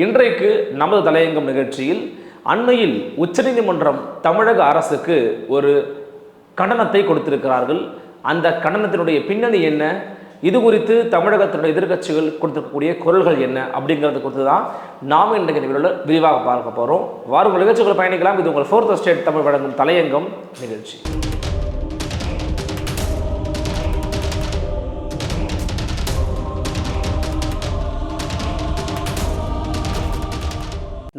இன்றைக்கு நமது தலையங்கம் நிகழ்ச்சியில் அண்மையில் உச்சநீதிமன்றம் தமிழக அரசுக்கு ஒரு கண்டனத்தை கொடுத்திருக்கிறார்கள். அந்த கண்டனத்தினுடைய பின்னணி என்ன? இது குறித்து தமிழகத்தினுடைய எதிர்க்கட்சிகள் கொடுத்திருக்கக்கூடிய குரல்கள் என்ன? அப்படிங்கிறது குறித்து தான் நாம் இன்றைக்கு நிகழ்வில் விரிவாக பார்க்க போகிறோம் வாருங்கள் நிகழ்ச்சிகள் பயணிக்கலாம். இது உங்கள் ஃபோர்த் ஸ்டேட் தமிழ் வழங்கும் தலையங்கம் நிகழ்ச்சி.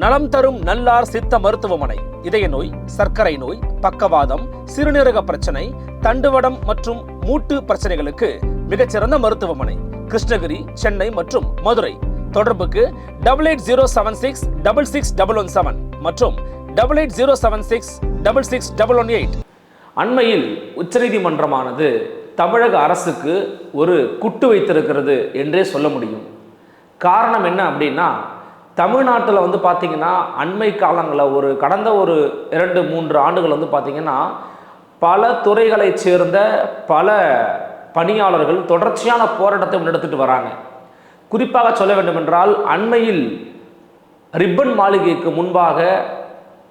நலம் தரும் நல்லார் சித்த மருத்துவமனை. இதய நோய் சர்க்கரை நோய் பக்கவாதம் சிறுநீரக பிரச்சனை தண்டுவடம் மற்றும் மூட்டு பிரச்சனைகளுக்கு மிகச்சிறந்த மருத்துவமனை. கிருஷ்ணகிரி சென்னை மற்றும் மதுரை. தொடர்புக்கு double eight zero seven six double six double one seven மற்றும் double eight zero seven six double six double one eight அண்மையில் உச்சநீதிமன்றமானது தமிழக அரசுக்கு ஒரு குட்டு வைத்திருக்கிறது என்றே சொல்ல முடியும். காரணம் என்ன அப்படின்னா தமிழ்நாட்டில் வந்து பார்த்திங்கன்னா அண்மை காலங்களில் ஒரு கடந்த ஒரு இரண்டு மூன்று ஆண்டுகள் வந்து பார்த்திங்கன்னா பல துறைகளைச் சேர்ந்த பல பணியாளர்கள் தொடர்ச்சியான போராட்டத்தை முன்னெடுத்துட்டு வராங்க. குறிப்பாக சொல்ல வேண்டுமென்றால் அண்மையில் ரிப்பன் மாளிகைக்கு முன்பாக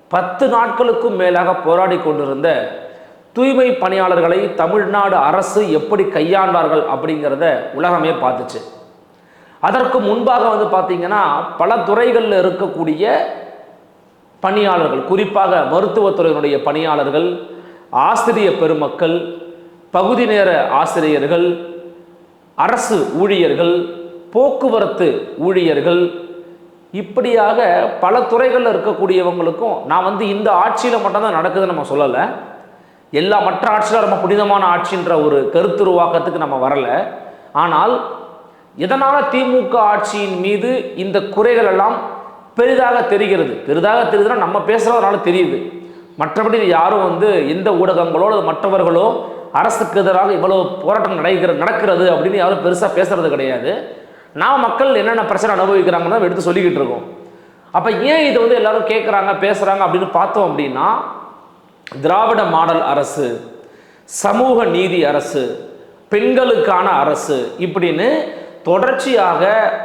பத்து நாட்களுக்கும் மேலாக போராடி கொண்டிருந்த தூய்மை பணியாளர்களை தமிழ்நாடு அரசு எப்படி கையாண்டார்கள் அப்படிங்கிறத உலகமே பார்த்துச்சு. அதற்கு முன்பாக வந்து பார்த்தீங்கன்னா பல துறைகளில் இருக்கக்கூடிய பணியாளர்கள் குறிப்பாக மருத்துவத்துறையினுடைய பணியாளர்கள் ஆசிரிய பெருமக்கள் பகுதி நேர ஆசிரியர்கள் அரசு ஊழியர்கள் போக்குவரத்து ஊழியர்கள் இப்படியாக பல துறைகளில் இருக்கக்கூடியவங்களுக்கும் நான் வந்து இந்த ஆட்சியில் மட்டும்தான் நடக்குதுன்னு நம்ம சொல்லலை. எல்லா மற்ற ஆட்சியில் ரொம்ப புனிதமான ஆட்சின்ற ஒரு கருத்துருவாக்கத்துக்கு நம்ம வரலை. ஆனால் எதனால் திமுக ஆட்சியின் மீது இந்த குறைகள் எல்லாம் பெரிதாக தெரிகிறது? பெரிதாக தெரியுதுன்னா நம்ம பேசுகிறதுனால தெரியுது. மற்றபடி யாரும் வந்து எந்த ஊடகங்களோ அல்லது மற்றவர்களோ அரசுக்கு எதிராக இவ்வளவு போராட்டம் நடக்கிற நடக்கிறது அப்படின்னு யாரும் பெருசாக பேசுகிறது கிடையாது. நான் மக்கள் என்னென்ன பிரச்சனை அனுபவிக்கிறாங்கன்னு தான் எடுத்து சொல்லிக்கிட்டு இருக்கோம். அப்போ ஏன் இதை வந்து எல்லாரும் கேட்குறாங்க பேசுகிறாங்க அப்படின்னு பார்த்தோம் அப்படின்னா திராவிட மாடல் அரசு சமூக நீதி அரசு பெண்களுக்கான அரசு இப்படின்னு தொடர்ச்சியாக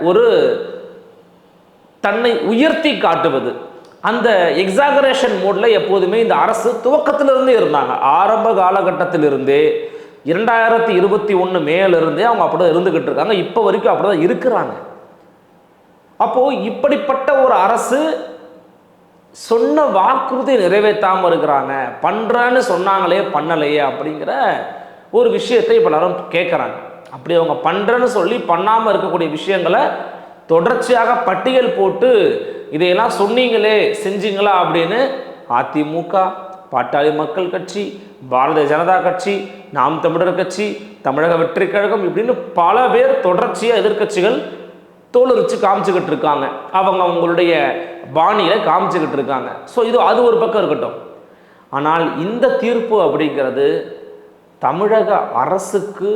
ஒரு தன்னை உயர்த்தி காட்டுவது. அந்த எக்ஸாகரேஷன் மோடில் எப்போதுமே இந்த அரசு துவக்கத்திலிருந்தே இருந்தாங்க. ஆரம்ப காலகட்டத்திலிருந்தே இரண்டாயிரத்தி இருபத்தி ஒன்று மேலிருந்தே அவங்க அப்படி இருந்துக்கிட்டு இருக்காங்க. இப்போ வரைக்கும் அப்படி தான் இருக்கிறாங்க. அப்போது இப்படிப்பட்ட ஒரு அரசு சொன்ன வாக்குறுதி நிறைவேற்றாமல் இருக்கிறாங்க. பண்ணுறேன்னு சொன்னாங்களே பண்ணலையே அப்படிங்கிற ஒரு விஷயத்தை இப்போ எல்லாரும் கேட்குறாங்க அப்படி அவங்க பண்ணுறேன்னு சொல்லி பண்ணாமல் இருக்கக்கூடிய விஷயங்களை தொடர்ச்சியாக பட்டியல் போட்டு இதையெல்லாம் சொன்னீங்களே செஞ்சீங்களா அப்படின்னு அதிமுக பாட்டாளி மக்கள் கட்சி பாரதிய ஜனதா கட்சி நாம் தமிழர் கட்சி தமிழக வெற்றி கழகம் இப்படின்னு பல பேர் தொடர்ச்சியாக எதிர்க்கட்சிகள் தோலுரிச்சு காமிச்சுக்கிட்டு இருக்காங்க. அவங்க அவங்களுடைய பாணியில் காமிச்சுக்கிட்டு இருக்காங்க. ஸோ இது அது ஒரு பக்கம் இருக்கட்டும். ஆனால் இந்த தீர்ப்பு அப்படிங்கிறது தமிழக அரசுக்கு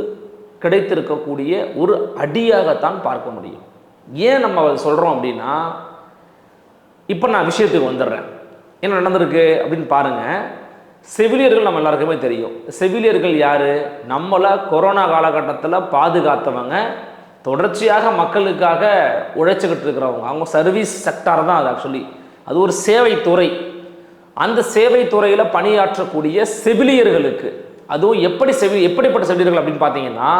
கிடைத்திருக்கக்கூடிய ஒரு அடியாகத்தான் பார்க்க முடியும். ஏன் நம்ம அதை சொல்கிறோம் அப்படின்னா இப்போ நான் விஷயத்துக்கு வந்துடுறேன். என்ன நடந்திருக்கு அப்படின்னு பாருங்கள் செவிலியர்கள் நம்ம எல்லாருக்குமே தெரியும். செவிலியர்கள் யார்? நம்மளை கொரோனா காலகட்டத்தில் பாதுகாத்தவங்க தொடர்ச்சியாக மக்களுக்காக உழைச்சிக்கிட்டு இருக்கிறவங்க. அவங்க சர்வீஸ் செக்டார் தான் அது ஆக்சுவலி அது ஒரு சேவை துறை அந்த சேவை துறையில் பணியாற்றக்கூடிய செவிலியர்களுக்கு அதுவும் எப்படி செவி எப்படிப்பட்ட செவிலியர்கள் அப்படின்னு பார்த்தீங்கன்னா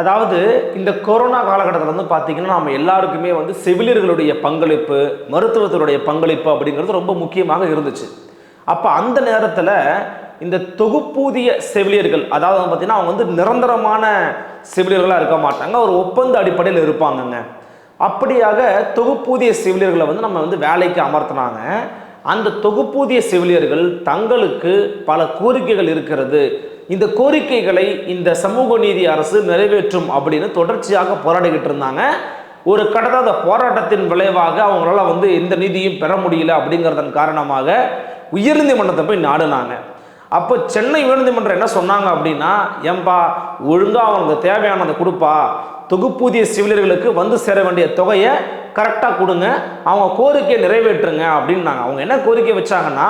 அதாவது இந்த கொரோனா காலகட்டத்தில் வந்து பார்த்தீங்கன்னா நம்ம எல்லாருக்குமே வந்து செவிலியர்களுடைய பங்களிப்பு மருத்துவத்தினுடைய பங்களிப்பு அப்படிங்கிறது ரொம்ப முக்கியமாக இருந்துச்சு. அப்போ அந்த நேரத்தில் இந்த தொகுப்பூதிய செவிலியர்கள் அதாவது பார்த்தீங்கன்னா அவங்க வந்து நிரந்தரமான செவிலியர்களாக இருக்க மாட்டாங்க ஒரு ஒப்பந்த அடிப்படையில் இருப்பாங்கங்க. அப்படியாக தொகுப்பூதிய செவிலியர்களை வந்து நம்ம வந்து வேலைக்கு அமர்த்தினாங்க. அந்த தொகுப்பூதிய செவிலியர்கள் தங்களுக்கு பல கோரிக்கைகள் இருக்கிறது. இந்த கோரிக்கைகளை இந்த சமூக நீதி அரசு நிறைவேற்றும் அப்படின்னு தொடர்ச்சியாக போராடிக்கிட்டு இருந்தாங்க. ஒரு கடந்த அந்த போராட்டத்தின் விளைவாக அவங்களால வந்து எந்த நீதியும் பெற முடியல அப்படிங்கிறதன் காரணமாக உயர்நீதிமன்றத்தை போய் நாடுனாங்க. அப்போ சென்னை உயர்நீதிமன்றம் என்ன சொன்னாங்க அப்படின்னா ஏன்பா ஒழுங்காக அவனுக்கு தேவையானதை கொடுப்பா. தொகுப்பூதிய செவிலியர்களுக்கு வந்து சேர வேண்டிய தொகையை கரெக்டாக கொடுங்க. அவங்க கோரிக்கையை நிறைவேற்றுங்க அப்படின்னாங்க. அவங்க என்ன கோரிக்கை வச்சாங்கன்னா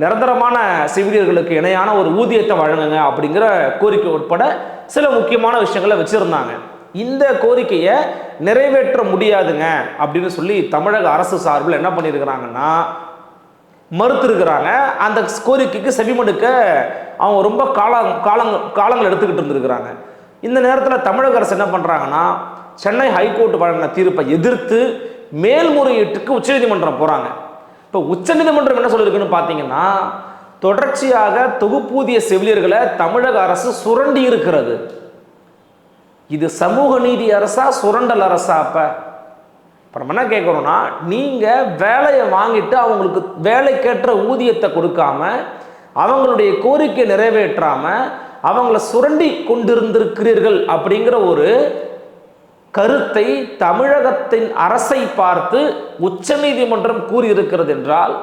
நிரந்தரமான செவிலியர்களுக்கு இணையான ஒரு ஊதியத்தை வழங்குங்க அப்படிங்கிற கோரிக்கை உட்பட சில முக்கியமான விஷயங்களை வச்சுருந்தாங்க. இந்த கோரிக்கையை நிறைவேற்ற முடியாதுங்க அப்படின்னு சொல்லி தமிழக அரசு சார்பில் என்ன பண்ணியிருக்கிறாங்கன்னா மறுத்திருக்கிறாங்க. அந்த கோரிக்கைக்கு செவிமடுக்க அவங்க ரொம்ப காலம் காலங்க காலங்கள் எடுத்துக்கிட்டு இருந்திருக்கிறாங்க. இந்த நேரத்தில் தமிழக அரசு என்ன பண்ணுறாங்கன்னா சென்னை ஹைகோர்ட் வழங்கின தீர்ப்பை எதிர்த்து மேல்முறையீட்டுக்கு உச்சநீதிமன்றம் போகிறாங்க இப்போ உச்சநீதிமன்றம் என்ன சொல்லியிருக்குன்னு பார்த்தீங்கன்னா தொடர்ச்சியாக தொகுப்பூதிய செவிலியர்களை தமிழக அரசு சுரண்டி இருக்கிறது. இது சமூக நீதி அரசா சுரண்டல் அரசா அப்போ? இப்போ நம்ம என்ன கேட்குறோம்னா நீங்கள் வேலையை வாங்கிட்டு அவங்களுக்கு வேலைக்கேற்ற ஊதியத்தை கொடுக்காம அவங்களுடைய கோரிக்கை நிறைவேற்றாமல் அவங்கள சுரண்டி கொண்டிருந்திருக்கிறீர்கள் அப்படிங்கிற ஒரு கருத்தை தமிழகத்தின் அரசை பார்த்து உச்சநீதிமன்றம் கூறியிருக்கிறது என்றால்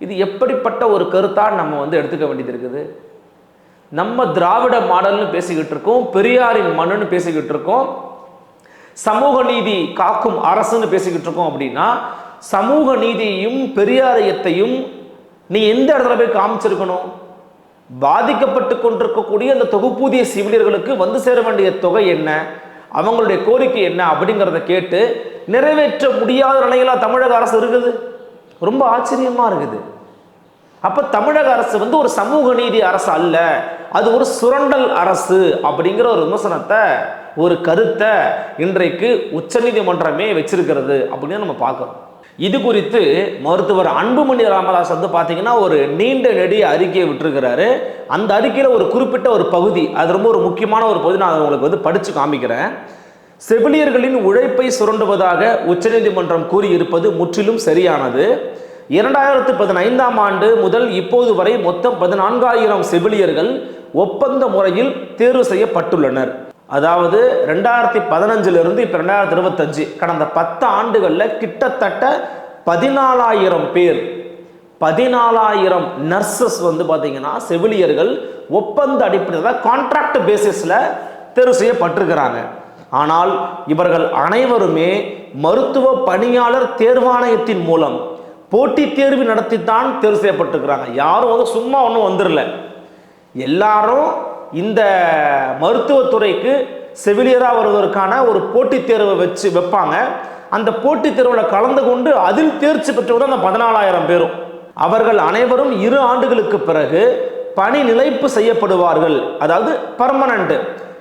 இது எப்படிப்பட்ட ஒரு கருத்தாக நம்ம வந்து எடுத்துக்க வேண்டியது இருக்குது? நம்ம திராவிட மாடல்னு பேசிக்கிட்டு இருக்கோம் பெரியாரின் மண்ணுன்னு பேசிக்கிட்டு இருக்கோம் சமூக நீதி காக்கும் அரசுன்னு பேசிக்கிட்டு இருக்கோம் அப்படின்னா சமூக நீதியையும் பெரியாரியத்தையும் நீ எந்த இடத்துல போய் காமிச்சிருக்கணும்? பாதிக்கப்பட்டு கொண்டிருக்கக்கூடிய அந்த தொகுப்பூதிய சிவிலியர்களுக்கு வந்து சேர வேண்டிய தொகை என்ன? அவங்களுடைய கோரிக்கை என்ன அப்படிங்கிறத கேட்டு நிறைவேற்ற முடியாத நிலையெல்லாம் தமிழக அரசு இருக்குது. ரொம்ப ஆச்சரியமாக இருக்குது. அப்போ தமிழக அரசு வந்து ஒரு சமூக நீதி அரசு அல்ல. அது ஒரு சுரண்டல் அரசு அப்படிங்கிற ஒரு விமர்சனத்தை ஒரு கருத்தை இன்றைக்கு உச்சநீதிமன்றமே வச்சிருக்கிறது அப்படின்னு நம்ம பார்க்குறோம். இது குறித்து மருத்துவர் அன்புமணி ராமதாஸ் வந்து பார்த்தீங்கன்னா ஒரு நீண்ட நெடிய அறிக்கையை விட்டுருக்கிறாரு. அந்த அறிக்கையில் ஒரு குறிப்பிட்ட ஒரு பகுதி அது ரொம்ப ஒரு முக்கியமான ஒரு பகுதி நான் உங்களுக்கு வந்து படித்து காமிக்கிறேன். செவிலியர்களின் உழைப்பை சுரண்டுவதாக உச்சநீதிமன்றம் கூறியிருப்பது முற்றிலும் சரியானது. இரண்டாயிரத்து பதினைந்தாம் ஆண்டு முதல் இப்போது வரை மொத்தம் பதினான்காயிரம் செவிலியர்கள் ஒப்பந்த முறையில் தேர்வு செய்யப்பட்டுள்ளனர். அதாவது ரெண்டாயிரத்தி பதினஞ்சிலிருந்து இப்போ ரெண்டாயிரத்தி இருபத்தஞ்சு கடந்த பத்து ஆண்டுகளில் கிட்டத்தட்ட பதினாலாயிரம் பேர் பதினாலாயிரம் நர்சஸ் வந்து பார்த்தீங்கன்னா செவிலியர்கள் ஒப்பந்த அடிப்படையில் கான்ட்ராக்ட் பேசிஸில் தேர்வு செய்யப்பட்டிருக்கிறாங்க. ஆனால் இவர்கள் அனைவருமே மருத்துவ பணியாளர் தேர்வாணையத்தின் மூலம் போட்டித் தேர்வு நடத்தித்தான் தேர்வு செய்யப்பட்டிருக்கிறாங்க. யாரும் வந்து சும்மா ஒன்றும் வந்துடல எல்லாரும் இந்த மருத்துவத்துறைக்கு செவிலியராக வருவதற்கான ஒரு போட்டித் தேர்வை வச்சு வைப்பாங்க. அந்த போட்டித் தேர்வில் கலந்து கொண்டு அதில் தேர்ச்சி பெற்றவர் அந்த பதினாலாயிரம் பேரும். அவர்கள் அனைவரும் இரு ஆண்டுகளுக்கு பிறகு பணி நிலைப்பு செய்யப்படுவார்கள். அதாவது பர்மனண்ட்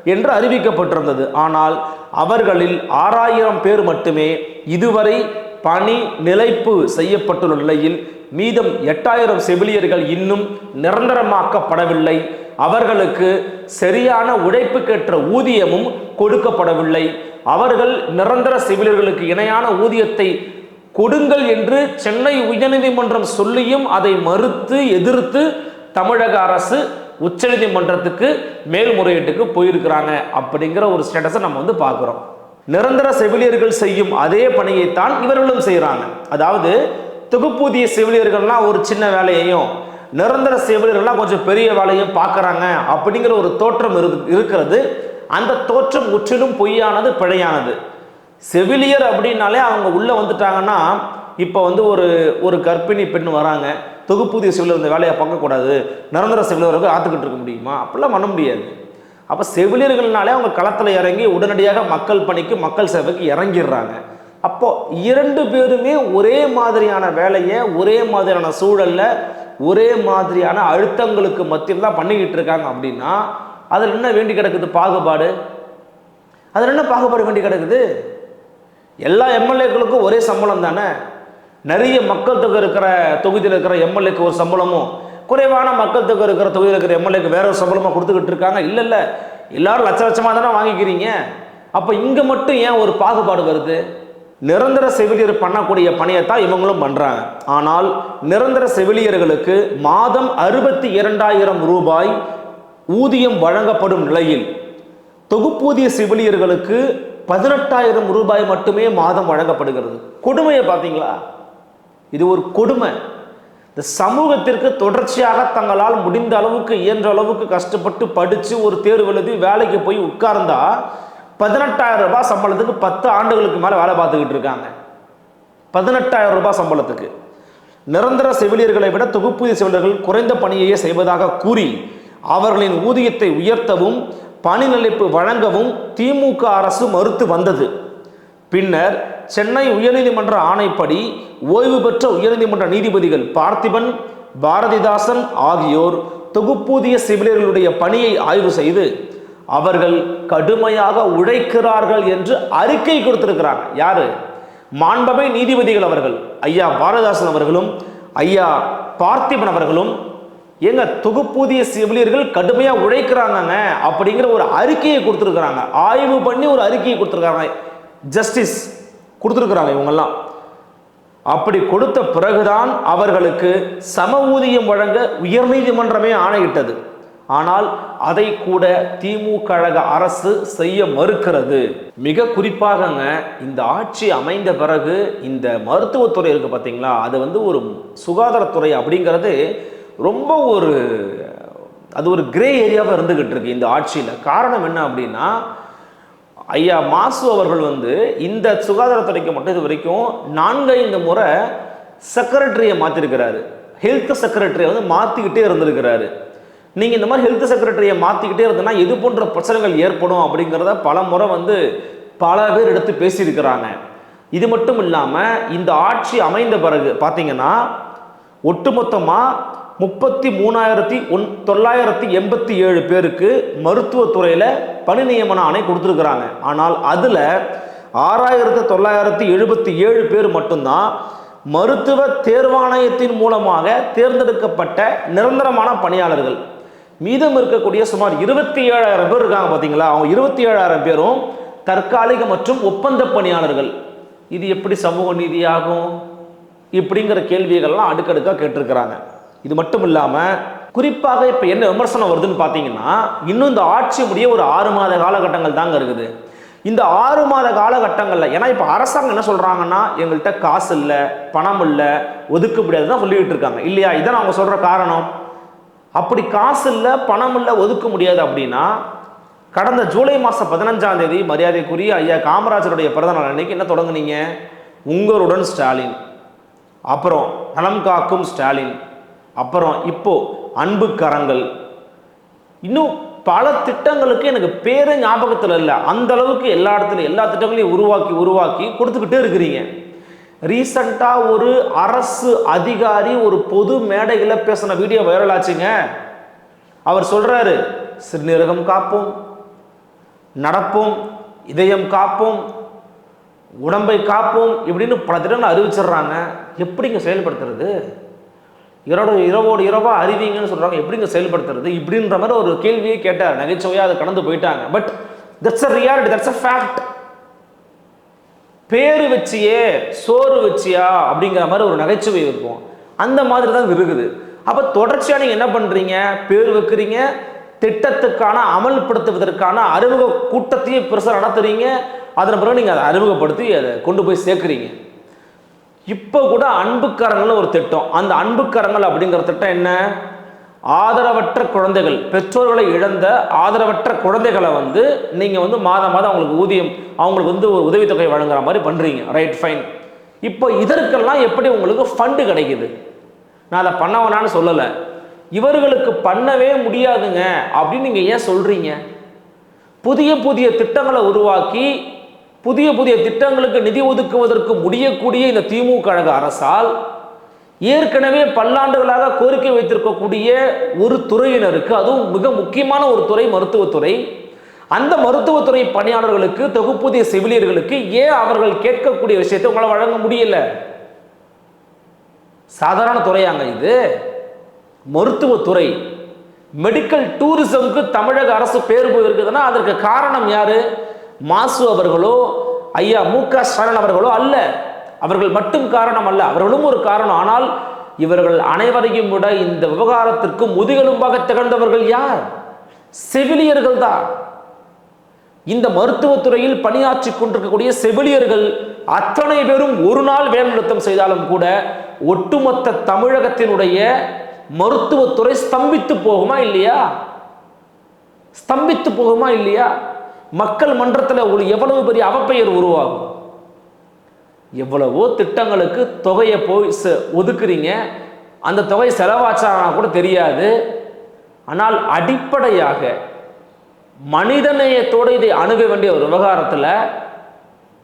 என்று அறிவிக்கப்பட்டிருந்தது. ஆனால் அவர்களில் ஆறாயிரம் பேர் மட்டுமே இதுவரை பணி நிலைப்பு செய்யப்பட்டுள்ள நிலையில் மீதம் எட்டாயிரம் செவிலியர்கள் இன்னும் நிரந்தரமாக்கப்படவில்லை. அவர்களுக்கு சரியான உழைப்புக்கேற்ற ஊதியமும் கொடுக்கப்படவில்லை. அவர்கள் நிரந்தர செவிலியர்களுக்கு இணையான ஊதியத்தை கொடுங்கள் என்று சென்னை உயர்நீதிமன்றம் சொல்லியும் அதை மறுத்து எதிர்த்து தமிழக அரசு உச்சநீதிமன்றத்துக்கு மேல்முறையீட்டுக்கு போயிருக்கிறாங்க அப்படிங்கிற ஒரு ஸ்டேட்டஸை நம்ம வந்து பார்க்குறோம். நிரந்தர செவிலியர்கள் செய்யும் அதே பணியைத்தான் இவர்களும் செய்கிறாங்க அதாவது தொகுப்பூதிய செவிலியர்கள்லாம் ஒரு சின்ன வேலையையும் நிரந்தர செவிலியர்கள்லாம் கொஞ்சம் பெரிய வேலையும் பார்க்குறாங்க அப்படிங்கிற ஒரு தோற்றம் இரு- இருக்கிறது. அந்த தோற்றம் முற்றிலும் பொய்யானது பிழையானது. செவிலியர் அப்படின்னாலே அவங்க உள்ளே வந்துட்டாங்கன்னா இப்போ வந்து ஒரு ஒரு கர்ப்பிணி பெண் வராங்க. தொகுப்பூதிய செவிலியர் இந்த வேலையை பார்க்கக்கூடாது. நிரந்தர செவிலியருக்கு ஆத்துக்கிட்டு இருக்க முடியுமா? அப்படிலாம் பண்ண முடியாது. அப்போ செவிலியர்கள்னாலே அவங்க களத்தில் இறங்கி உடனடியாக மக்கள் பணிக்கு மக்கள் சேவைக்கு இறங்கிடுறாங்க. அப்போது இரண்டு பேருமே ஒரே மாதிரியான வேலையை ஒரே மாதிரியான சூழலில் ஒரே மாதிரியான அழுத்தங்களுக்கு மத்தியில் தான் பண்ணிக்கிட்டு இருக்காங்க அப்படின்னா அதில் என்ன வேண்டி கிடக்குது? பாகுபாடு. அதில் என்ன பாகுபாடு வேண்டி கிடக்குது? எல்லா எம்எல்ஏக்களுக்கும் ஒரே சம்பளம் தானே? நிறைய மக்கள் தொகை இருக்கிற தொகுதியில் இருக்கிற எம்எல்ஏக்கு ஒரு சம்பளமும் குறைவான மக்கள் தொகை இருக்கிற தொகுதியில் இருக்கிற எம்எல்ஏக்கு வேற ஒரு சம்பளமாக கொடுத்துக்கிட்டு இருக்காங்க. இல்லை இல்லை. எல்லாரும் லட்ச லட்சமாக தானே வாங்கிக்கிறீங்க. அப்போ இங்கே மட்டும் ஏன் ஒரு பாகுபாடு வருது? நிரந்தர செவிலியர் பண்ணக்கூடிய பணியை தான் இவங்களும் பண்ணுறாங்க ஆனால் நிரந்தர செவிலியர்களுக்கு மாதம் அறுபத்தி இரண்டாயிரம் ரூபாய் ஊதியம் வழங்கப்படும் நிலையில் தொகுப்பூதிய செவிலியர்களுக்கு பதினெட்டாயிரம் ரூபாய் மட்டுமே மாதம் வழங்கப்படுகிறது. கொடுமையை பார்த்தீங்களா? இது ஒரு கொடுமை. இந்த சமூகத்திற்கு தொடர்ச்சியாக தங்களால் முடிந்த அளவுக்கு இயன்ற அளவுக்கு கஷ்டப்பட்டு படித்து ஒரு தேர்வு எழுதி வேலைக்கு போய் உட்கார்ந்தா பதினெட்டாயிரம் ரூபாய் சம்பளத்துக்கு பத்து ஆண்டுகளுக்கு மேலே வேலை பார்த்துக்கிட்டு இருக்காங்க. பதினெட்டாயிரம் ரூபாய் சம்பளத்துக்கு. நிரந்தர செவிலியர்களை விட தொகுப்பூதிய செவிலியர்கள் குறைந்த பணியையே செய்வதாக கூறி அவர்களின் ஊதியத்தை உயர்த்தவும் பணிநிலைப்பு வழங்கவும் திமுக அரசு மறுத்து வந்தது. பின்னர் சென்னை உயர்நீதிமன்ற ஆணைப்படி ஓய்வு பெற்ற உயர்நீதிமன்ற நீதிபதிகள் பார்த்திபன் பாரதிதாசன் ஆகியோர் தொகுப்பூதிய செவிலியர்களுடைய பணியை ஆய்வு செய்து அவர்கள் கடுமையாக உழைக்கிறார்கள் என்று அறிக்கை கொடுத்திருக்கிறாங்க. யாரு? மாண்பமை நீதிபதிகள் அவர்கள் ஐயா பாரதாசன் அவர்களும் ஐயா பார்த்திபன் அவர்களும் ஏங்க தொகுப்பூதிய செவிலியர்கள் கடுமையா உழைக்கிறாங்கங்க அப்படிங்கிற ஒரு அறிக்கையை கொடுத்துருக்குறாங்க. ஆய்வு பண்ணி ஒரு அறிக்கையை கொடுத்துருக்காங்க ஜஸ்டிஸ் கொடுத்துருக்குறாங்க இவங்கெல்லாம். அப்படி கொடுத்த பிறகுதான் அவர்களுக்கு சம ஊதியம் வழங்க உயர்நீதிமன்றமே ஆணையிட்டது. ஆனால் அதை கூட திமுக கழக அரசு செய்ய மறுக்கிறது. மிக குறிப்பாகங்க இந்த ஆட்சி அமைந்த பிறகு இந்த மருத்துவத்துறை இருக்கு பார்த்தீங்களா அது வந்து ஒரு சுகாதாரத்துறை அப்படிங்கிறது ரொம்ப ஒரு அது ஒரு கிரே ஏரியாவாக இருந்துகிட்டு இருக்கு இந்த ஆட்சியில். காரணம் என்ன அப்படின்னா ஐயா மாசு அவர்கள் வந்து இந்த சுகாதாரத்துறைக்கு மட்டும் இது வரைக்கும் நான்கைந்து முறை செக்ரட்டரியை மாற்றிருக்கிறாரு ஹெல்த் செக்ரட்டரியை வந்து மாற்றிக்கிட்டே இருந்திருக்கிறாரு. நீங்கள் இந்த மாதிரி ஹெல்த் செக்ரட்டரியை மாற்றிக்கிட்டே இருந்தனா இது போன்ற பிரச்சனைகள் ஏற்படும் அப்படிங்கிறத பல முறை வந்து பல பேர் எடுத்து பேசியிருக்கிறாங்க. இது மட்டும் இல்லாமல் இந்த ஆட்சி அமைந்த பிறகு பார்த்தீங்கன்னா ஒட்டுமொத்தமாக முப்பத்தி மூணாயிரத்தி ஒன் தொள்ளாயிரத்தி எண்பத்தி ஏழு பேருக்கு மருத்துவத்துறையில் பணி நியமன ஆணை கொடுத்துருக்குறாங்க. ஆனால் அதில் ஆறாயிரத்து தொள்ளாயிரத்தி எழுபத்தி ஏழு பேர் மட்டும்தான் மருத்துவ தேர்வாணையத்தின் மூலமாக தேர்ந்தெடுக்கப்பட்ட நிரந்தரமான பணியாளர்கள். மீதம் இருக்கக்கூடிய சுமார் இருபத்தி ஏழாயிரம் பேர் இருக்காங்க பார்த்தீங்களா அவங்க இருபத்தி ஏழாயிரம் பேரும் தற்காலிக மற்றும் ஒப்பந்த பணியாளர்கள். இது எப்படி சமூக நீதியாகும்? இப்படிங்கிற கேள்விகள்லாம் அடுக்கடுக்காக கேட்டிருக்கிறாங்க. இது மட்டும் இல்லாமல் குறிப்பாக இப்போ என்ன விமர்சனம் வருதுன்னு பார்த்தீங்கன்னா இன்னும் இந்த ஆட்சி முடிய ஒரு ஆறு மாத காலகட்டங்கள் தாங்க இருக்குது. இந்த ஆறு மாத காலகட்டங்களில் ஏன்னா இப்போ அரசாங்கம் என்ன சொல்கிறாங்கன்னா எங்கள்கிட்ட காசு இல்லை பணம் இல்லை ஒதுக்க முடியாது தான் சொல்லிக்கிட்டு இருக்காங்க. இல்லையா? இதான் அவங்க சொல்கிற காரணம். அப்படி காசு இல்லை பணம் இல்லை ஒதுக்க முடியாது அப்படின்னா கடந்த ஜூலை மாதம் பதினஞ்சாம் தேதி மரியாதைக்குரிய ஐயா காமராஜருடைய பிறந்த நாள் அன்னைக்கு என்ன தொடங்குனீங்க? உங்களுடன் ஸ்டாலின். அப்புறம் நலம் காக்கும் ஸ்டாலின். அப்புறம் இப்போ அன்பு கரங்கள். இன்னும் பல திட்டங்களுக்கு எனக்கு பேரு ஞாபகத்தில் இல்லை. அந்த அளவுக்கு எல்லா இடத்துலையும் எல்லா திட்டங்களையும் உருவாக்கி உருவாக்கி கொடுத்துக்கிட்டே இருக்கிறீங்க. ரீசண்டாக ஒரு அரசு அதிகாரி ஒரு பொது மேடையில் பேசின வீடியோ வைரல் ஆச்சுங்க. அவர் சொல்கிறாரு சிறுநீரகம் காப்போம் நடப்போம் இதயம் காப்போம் உடம்பை காப்போம் இப்படின்னு பல திட்டங்கள் அறிவிச்சிடுறாங்க. எப்படிங்க செயல்படுத்துறது? இரவோட இரவோடு இரவா அறிவிங்கன்னு சொல்கிறாங்க எப்படிங்க செயல்படுத்துறது? இப்படின்ற மாதிரி ஒரு கேள்வியை கேட்டார். நகைச்சுவையாக அதை கடந்து போயிட்டாங்க. But that's a reality that's a fact பேரு வச்சியே சோறு வச்சியா அப்படிங்கிற மாதிரி ஒரு நகைச்சுவை இருக்கும். அந்த மாதிரி தான் இருக்குது அப்போ தொடர்ச்சியாக நீங்கள் என்ன பண்ணுறீங்க பேர் வைக்கிறீங்க திட்டத்துக்கான அமல்படுத்துவதற்கான அறிமுக கூட்டத்தையும் பெருசாக நடத்துறீங்க. அதன் பிறகு நீங்கள் அதை அறிமுகப்படுத்தி அதை கொண்டு போய் சேர்க்குறீங்க. இப்போ கூட அன்புக்காரங்கள்னு ஒரு திட்டம். அந்த அன்புக்கரங்கள் அப்படிங்கிற திட்டம் என்ன? ஆதரவற்ற குழந்தைகள் பெற்றோர்களை இழந்த ஆதரவற்ற குழந்தைகளை வந்து நீங்கள் வந்து மாதம் மாதம் அவங்களுக்கு ஊதியம் அவங்களுக்கு வந்து ஒரு உதவித்தொகை வழங்குற மாதிரி பண்ணுறீங்க ரைட் ஃபைன் இப்போ இதற்கெல்லாம் எப்படி உங்களுக்கு ஃபண்டு கிடைக்குது? நான் அதை பண்ண வேணான்னு சொல்லலை. இவர்களுக்கு பண்ணவே முடியாதுங்க அப்படின்னு நீங்கள் ஏன் சொல்கிறீங்க புதிய புதிய திட்டங்களை உருவாக்கி புதிய புதிய திட்டங்களுக்கு நிதி ஒதுக்குவதற்கு முடியக்கூடிய இந்த திமுக கழக அரசால் ஏற்கனவே பல்லாண்டுகளாக கோரிக்கை வைத்திருக்கக்கூடிய ஒரு துறையினருக்கு அதுவும் மிக முக்கியமான ஒரு துறை மருத்துவத்துறை. அந்த மருத்துவத்துறை பணியாளர்களுக்கு தொகுப்பூதிய செவிலியர்களுக்கு ஏன் அவர்கள் கேட்கக்கூடிய விஷயத்தை உங்களால் வழங்க முடியல? சாதாரண துறையாங்க இது. மருத்துவத்துறை மெடிக்கல் டூரிசம்க்கு தமிழக அரசு பேர் போயிருக்குதுன்னா அதற்கு காரணம் யாரு? மாசு அவர்களோ ஐயா மு க ஸ்டாலின் அவர்களோ அல்ல. அவர்கள் மட்டும் காரணம் அல்ல அவர்களும் ஒரு காரணம். ஆனால் இவர்கள் அனைவரையும் விட இந்த விவகாரத்திற்கு முதுகெலும்பாக திகழ்ந்தவர்கள் யார்? செவிலியர்கள் தான் இந்த மருத்துவத்துறையில் பணியாற்றி கொண்டிருக்கக்கூடிய செவிலியர்கள் அத்தனை பேரும் ஒரு நாள் வேலைநிறுத்தம் செய்தாலும் கூட ஒட்டுமொத்த தமிழகத்தினுடைய மருத்துவத்துறை ஸ்தம்பித்து போகுமா இல்லையா? ஸ்தம்பித்து போகுமா இல்லையா? மக்கள் மன்றத்தில் ஒரு எவ்வளவு பெரிய அவப்பெயர் உருவாகும். எவ்வளவோ திட்டங்களுக்கு தொகையை போய் ச- ஒதுக்குறீங்க. அந்த தொகை செலவாச்சானா கூட தெரியாது. ஆனால் அடிப்படையாக மனிதநேயத்தோடு இதை அணுக வேண்டிய ஒரு விவகாரத்தில்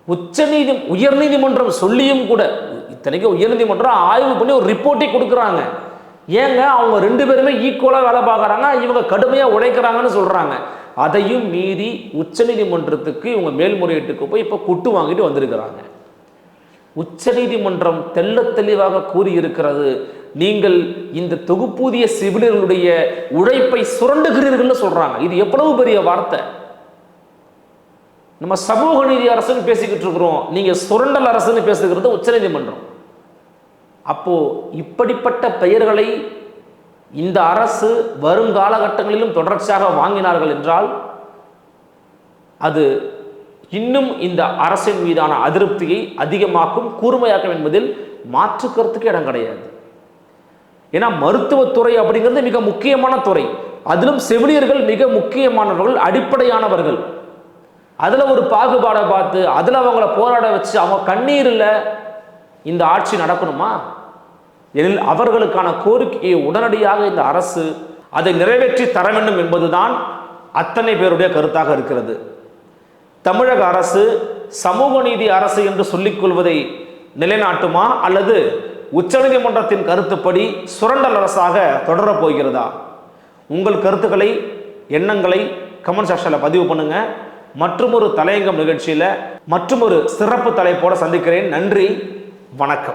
உச்சநீதி உயர்நீதிமன்றம் சொல்லியும் கூட இத்தனைக்கும் உயர்நீதிமன்றம் ஆய்வு பண்ணி ஒரு ரிப்போர்ட்டே கொடுக்குறாங்க. ஏங்க அவங்க ரெண்டு பேருமே ஈக்குவலாக வேலை பார்க்குறாங்க இவங்க கடுமையாக உழைக்கிறாங்கன்னு சொல்கிறாங்க அதையும் மீறி உச்சநீதிமன்றத்துக்கு இவங்க மேல்முறையீட்டுக்கு போய் இப்போ குட்டு வாங்கிட்டு வந்திருக்கிறாங்க. உச்சநீதிமன்றம் தெல்ல தெளிவாக கூறியிருக்கிறது. நீங்கள் இந்த தொகுப்பூதிய செவிலியர்களுடைய உழைப்பை சுரண்டுகிறீர்கள்னு சொல்றாங்க. இது எவ்வளவு பெரிய வார்த்தை? நம்ம சமூக நீதி அரசுன்னு பேசிக்கிட்டு இருக்கிறோம். நீங்க சுரண்டல் அரசுன்னு பேசுகிறது உச்சநீதிமன்றம். அப்போ இப்படிப்பட்ட பெயர்களை இந்த அரசு வருங்காலகட்டங்களிலும் தொடர்ச்சியாக வாங்கினார்கள் என்றால் அது இன்னும் இந்த அரசின் மீதான அதிருப்தியை அதிகமாக்கும் கூர்மையாக்கும் என்பதில் மாற்று கருத்துக்கு இடம் கிடையாது. ஏன்னா மருத்துவத்துறை அப்படிங்கிறது மிக முக்கியமான துறை. அதிலும் செவிலியர்கள் மிக முக்கியமானவர்கள் அடிப்படையானவர்கள். அதில் ஒரு பாகுபாடை பார்த்து அதில் அவங்கள போராட வச்சு அவங்க கண்ணீரில் இந்த ஆட்சி நடக்கணுமா? எனில் அவர்களுக்கான கோரிக்கையை உடனடியாக இந்த அரசு அதை நிறைவேற்றி தர வேண்டும் என்பதுதான் அத்தனை பேருடைய கருத்தாக இருக்கிறது. தமிழக அரசு சமூக நீதி அரசு என்று சொல்லிக் கொள்வதை நிலைநாட்டுமா அல்லது உச்சநீதிமன்றத்தின் கருத்துப்படி சுரண்டல் அரசாக தொடரப் போகிறதா? உங்கள் கருத்துக்களை எண்ணங்களை கமெண்ட் செக்ஷனில் பதிவு பண்ணுங்க. மற்றொரு தலையங்கம் நிகழ்ச்சியில் மற்றொரு சிறப்பு தலைப்போட சந்திக்கிறேன். நன்றி. வணக்கம்.